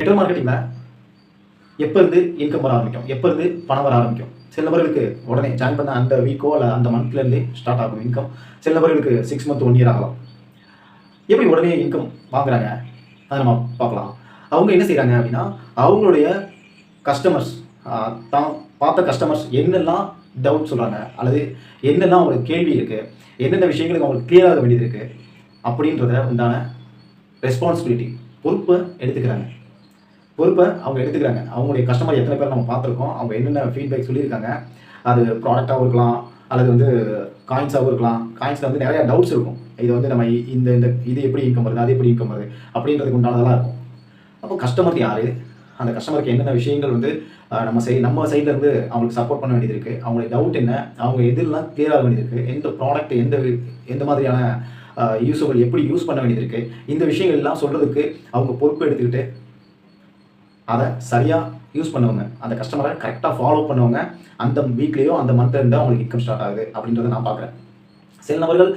Network மார்க்கெட்டிங்கில் எப்போ இருந்து income வர ஆரம்பிக்கும்? எப்போ இருந்து பணம் வர ஆரம்பிக்கும்? சில நபர்களுக்கு உடனே ஜாயின் பண்ண அந்த வீக்கோ இல்லை அந்த மந்த்லேருந்தே ஸ்டார்ட் ஆகும் இன்கம் சில நபர்களுக்கு சிக்ஸ் மந்த் ஒன் இயர் ஆகலாம். எப்படி உடனே இன்கம் வாங்குறாங்க? அதை நம்ம பார்க்கலாம். அவங்க என்ன செய்கிறாங்க அப்படின்னா அவங்களுடைய கஸ்டமர்ஸ் தான் பார்த்த கஸ்டமர்ஸ் என்னெல்லாம் டவுட் சொல்கிறாங்க அல்லது என்னெல்லாம் அவங்களுக்கு கேள்வி இருக்குது என்னென்ன விஷயங்களுக்கு அவங்களுக்கு கிளியராக ஆக வேண்டியது இருக்குது அப்படின்றத உண்டான ரெஸ்பான்சிபிலிட்டி பொறுப்பை எடுத்துக்கிறாங்க. பொறுப்பை அவங்க எடுத்துக்கிறாங்க. அவங்களுடைய கஸ்டமர் எத்தனை பேர் நம்ம பார்த்துருக்கோம் அவங்க என்னென்ன ஃபீட்பேக் சொல்லியிருக்காங்க அது ப்ராடக்டாகவும் இருக்கலாம் அல்லது வந்து காயின்ஸாகவும் இருக்கலாம். காயின்ஸில் வந்து நிறையா டவுட்ஸ் இருக்கும். இது வந்து நம்ம இந்த இந்த இது எப்படி இன்கம் வருது அது எப்படி இன்கம் வருது அப்படின்றதுக்கு உண்டானதெல்லாம் இருக்கும். அப்போ கஸ்டமர் யார்? அந்த கஸ்டமருக்கு என்னென்ன விஷயங்கள் வந்து நம்ம சை நம்ம சைட்லேருந்து அவங்களுக்கு சப்போர்ட் பண்ண வேண்டியது இருக்குது அவங்களுடைய டவுட் என்ன? அவங்க எதிரெலாம் clear ஆக வேண்டியது இருக்குது எந்த ப்ராடக்ட் எந்த எந்த மாதிரியான யூஸபிள் எப்படி யூஸ் பண்ண வேண்டியது இருக்குது இந்த விஷயங்கள்லாம் சொல்கிறதுக்கு அவங்க பொறுப்பு எடுத்துக்கிட்டு அதை சரியாக யூஸ் பண்ணுவாங்க அந்த கஸ்டமரை கரெக்டாக ஃபாலோ பண்ணுவாங்க அந்த வீக்லேயோ அந்த மந்த்ல இருந்தால் அவங்களுக்கு இன்கம் ஸ்டார்ட் ஆகுது அப்படின்றத நான் பார்க்குறேன். சில நபர்கள்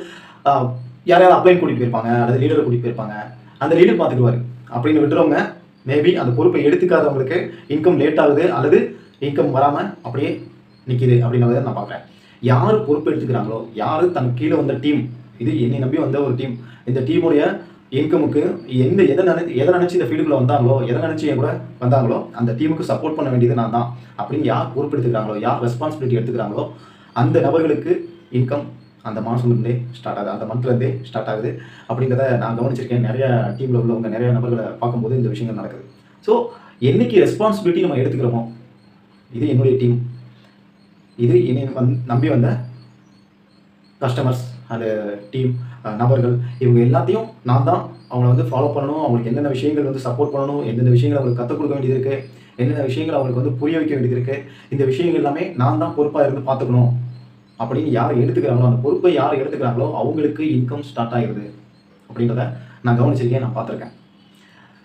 யாரையாவது அப்ளைன் கூட்டிகிட்டு போயிருப்பாங்க அல்லது லீடரை கூட்டிகிட்டு போயிருப்பாங்க. அந்த லீடர் பார்த்துக்குவாரு அப்படின்னு விட்டுறவங்க மேபி அந்த பொறுப்பை எடுத்துக்காதவங்களுக்கு இன்கம் லேட் ஆகுது அல்லது இன்கம் வராமல் அப்படியே நிற்கிது அப்படின்றத நான் பார்க்குறேன். யார் பொறுப்பு எடுத்துக்கிறாங்களோ யார் தன் கீழே வந்த டீம் இது என்னை நம்பி வந்த ஒரு டீம் இந்த டீமுடைய இன்கமுக்கு எந்த எதை நினை எதை நினச்சி இந்த ஃபீல்டுக்குள்ள வந்தாங்களோ எதை நினச்சி என் கூட வந்தாங்களோ அந்த டீமுக்கு சப்போர்ட் பண்ண வேண்டியது நான் தான். அப்படின்னு யார் பொறுப்படுத்துக்கிறாங்களோ யார் ரெஸ்பான்சிபிலிட்டி எடுத்துக்கிறாங்களோ அந்த நபர்களுக்கு இன்கம் அந்த மாதம்லேருந்தே ஸ்டார்ட் ஆகுது. அந்த மந்த்லேருந்தே ஸ்டார்ட் ஆகுது. அப்படிங்கிறத நான் கவனிச்சிருக்கேன். நிறையா டீமில் உள்ளவங்க நிறைய நபர்களை பார்க்கும்போது இந்த விஷயங்கள் நடக்குது. ஸோ என்னைக்கு ரெஸ்பான்சிபிலிட்டி நம்ம எடுத்துக்கிறோமோ இது என்னுடைய டீம் இது என்னை வந் நம்பி வந்த கஸ்டமர்ஸ் அந்த டீம் நபர்கள் இவங்க எல்லாத்தையும் நான் தான் அவங்கள வந்து ஃபாலோ பண்ணணும். அவங்களுக்கு என்னென்ன விஷயங்கள் வந்து சப்போர்ட் பண்ணணும் எந்தெந்த விஷயங்கள் அவங்களுக்கு கற்றுக் கொடுக்க வேண்டியது இருக்குது என்னென்ன விஷயங்கள் அவங்களுக்கு வந்து புரிய வைக்க வேண்டியது இருக்குது இந்த விஷயங்கள் எல்லாமே நான் தான் பொறுப்பாக இருந்து பார்த்துக்கணும் அப்படின்னு யார் எடுத்துக்கிறாங்களோ அந்த பொறுப்பை யார் எடுத்துக்கிறாங்களோ அவங்களுக்கு இன்கம் ஸ்டார்ட் ஆகிடுது அப்படின்றத நான் கவனிச்சிருக்கேன் நான் பார்த்துருக்கேன்.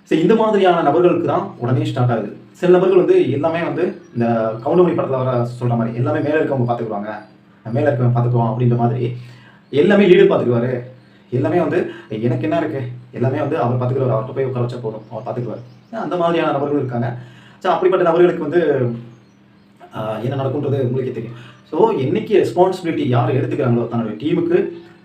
சரி இந்த மாதிரியான நபர்களுக்கு தான் உடனே ஸ்டார்ட் ஆகுது. சில நபர்கள் வந்து எல்லாமே வந்து இந்த கவுண்டமணி படத்தில் வர சொல்கிற மாதிரி எல்லாமே மேலே இருக்கவங்க பார்த்துக்குவாங்க. மேலே இருக்கவங்க பார்த்துக்குவோம் அப்படின்ற மாதிரி எல்லாமே லீடர் பார்த்துக்குவாரு எல்லாமே வந்து எனக்கு என்ன இருக்கு? எல்லாமே வந்து அவர் பார்த்துக்குவார் அவர்கிட்ட போய் உட்கார வச்சா போதும். அவர் பார்த்துக்குவார் அந்த மாதிரியான நபர்கள் இருக்காங்க. ஸோ அப்படிப்பட்ட நபர்களுக்கு வந்து என்ன நடக்குன்றது உங்களுக்கே தெரியும். ஸோ என்னைக்கு ரெஸ்பான்சிபிலிட்டி யார் எடுத்துக்கிறாங்களோ தன்னுடைய டீமுக்கு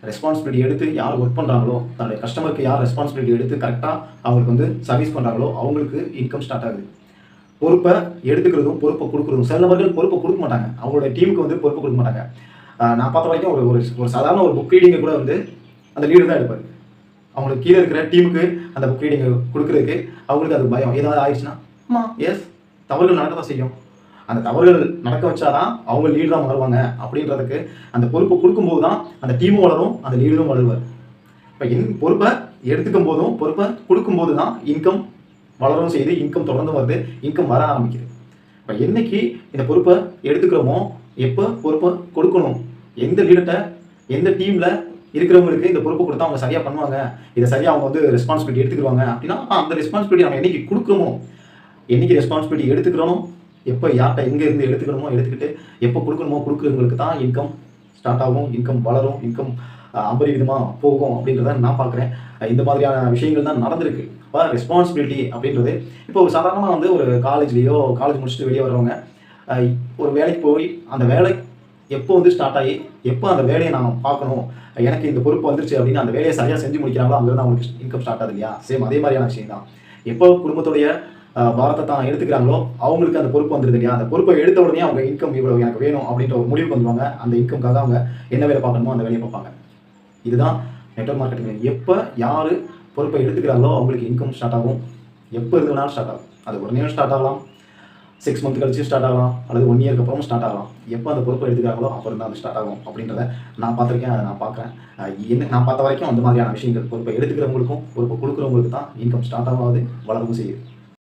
ரெஸ்பான்சிபிலிட்டி எடுத்து யார் ஒர்க் பண்ணுறாங்களோ தன்னுடைய கஸ்டமருக்கு யார் ரெஸ்பான்சிபிலிட்டி எடுத்து கரெக்டாக அவங்களுக்கு வந்து சர்வீஸ் பண்ணுறாங்களோ அவங்களுக்கு இன்கம் ஸ்டார்ட் ஆகுது. பொறுப்பை எடுத்துக்கிறதும் பொறுப்பை கொடுக்குறதும் சில நபர்கள் பொறுப்பை கொடுக்க மாட்டாங்க. அவங்களோட டீமுக்கு வந்து பொறுப்பு கொடுக்க மாட்டாங்க. நான் பார்த்த வரைக்கும் ஒரு ஒரு ஒரு சாதாரண ஒரு புக் ரீடிங்கை கூட வந்து அந்த லீடர் தான் எடுப்பார். அவங்களுக்கு கீழே இருக்கிற டீமுக்கு அந்த புக் ரீடிங்கை கொடுக்குறதுக்கு அவங்களுக்கு அது பயம். ஏதாவது ஆயிடுச்சுன்னா ஆமாம் எஸ் தவறுகள் நடக்க தான் செய்யும். அந்த தவறுகள் நடக்க வச்சாதான் அவங்க லீடர் தான் வளருவாங்க அப்படின்றதுக்கு அந்த பொறுப்பை கொடுக்கும்போது தான் அந்த டீமும் வளரும் அந்த லீடரும் வளருவார். இப்போ இன் பொறுப்பை எடுத்துக்கும் போதும் பொறுப்பை கொடுக்கும்போது தான் இன்கம் வளரவும் செய்யுது இன்கம் தொடர்ந்து வருது இன்கம் வர ஆரம்பிக்குது. இப்போ என்னைக்கு இந்த பொறுப்பை எடுத்துக்கிறோமோ எப்போ பொறுப்பை கொடுக்கணும்? எந்த லீடர்கிட்ட எந்த டீமில் இருக்கிறவங்களுக்கு இந்த பொறுப்பு கொடுத்தா அவங்க சரியாக பண்ணுவாங்க? இதை சரியாக அவங்க வந்து ரெஸ்பான்சிபிலிட்டி எடுத்துக்கிடுவாங்க அப்படின்னா அந்த ரெஸ்பான்சிபிலிட்டி நம்ம என்னைக்கு கொடுக்குறோமோ என்னைக்கு ரெஸ்பான்சிபிலிட்டி எடுத்துக்கிறோமோ எப்போ யார்கிட்ட எங்கே இருந்து எடுத்துக்கணுமோ எடுத்துக்கிட்டு எப்போ கொடுக்கணுமோ கொடுக்குறவங்களுக்கு தான் இன்கம் ஸ்டார்ட் ஆகும் இன்கம் வளரும் இன்கம் அபரிவிதமாக போகும் அப்படின்றத நான் பார்க்குறேன். இந்த மாதிரியான விஷயங்கள் தான் நடந்திருக்கு. இப்போ ரெஸ்பான்சிபிலிட்டி அப்படின்றது இப்போ ஒரு சாதாரணமாக வந்து ஒரு காலேஜ்லேயோ காலேஜ் முடிச்சுட்டு வெளியே வர்றவங்க ஒரு வேலைக்கு போய் அந்த வேலை எப்போ வந்து ஸ்டார்ட் ஆகி எப்போ அந்த வேலையை நான் பார்க்கணும் எனக்கு இந்த பொறுப்பு வந்துருச்சு அப்படின்னு அந்த வேலையை சரியாக செஞ்சு முடிக்கிறாங்களோ அங்கே அவங்களுக்கு இன்கம் ஸ்டார்ட் ஆகுது இல்லையா? சேம் அதே மாதிரியான விஷயம் தான் எப்போ குடும்பத்துடைய பாரத்தை தான் எடுத்துக்கிறாங்களோ அவங்களுக்கு அந்த பொறுப்பு வந்துருது இல்லையா? அந்த பொறுப்பை எடுத்த உடனே அவங்க இன்கம் இவ்வளோ எனக்கு வேணும் அப்படின்ற ஒரு முடிவுக்கு பண்ணுவாங்க அந்த இன்கம்காக அவங்க என்ன வேலை பார்க்கணுமோ அந்த வேலையை பார்ப்பாங்க. இதுதான் நெட்ஒர்க் மார்க்கெட்டிங் எப்போ யார் பொறுப்பை எடுத்துக்கிறாங்களோ அவங்களுக்கு இன்கம் ஸ்டார்ட் ஆகும். எப்போ இருந்தாலும் ஸ்டார்ட் ஆகும். அது உடனே ஸ்டார்ட் ஆகலாம். சிக்ஸ் மந்த் கழிச்சு ஸ்டார்ட் ஆகலாம். அல்லது ஒன் இயர்க்கு அப்புறமும் ஸ்டார்ட் ஆகலாம். எப்போ அந்த பொறுப்பை எடுத்துக்கிறாங்களோ அப்புறம் தான் அது ஸ்டார்ட் ஆகும் அப்படின்றத நான் பார்த்துருக்கேன். அதை நான் பார்க்குறேன். என்ன நான் பார்த்த வரைக்கும் அந்த மாதிரியான விஷயங்கள் பொறுப்பை எடுத்துக்கிறவங்களுக்கும் பொறுப்பை கொடுக்குறவங்களுக்கு தான் இன்கம் ஸ்டார்ட் ஆகாது வளரவும் செய்யுது.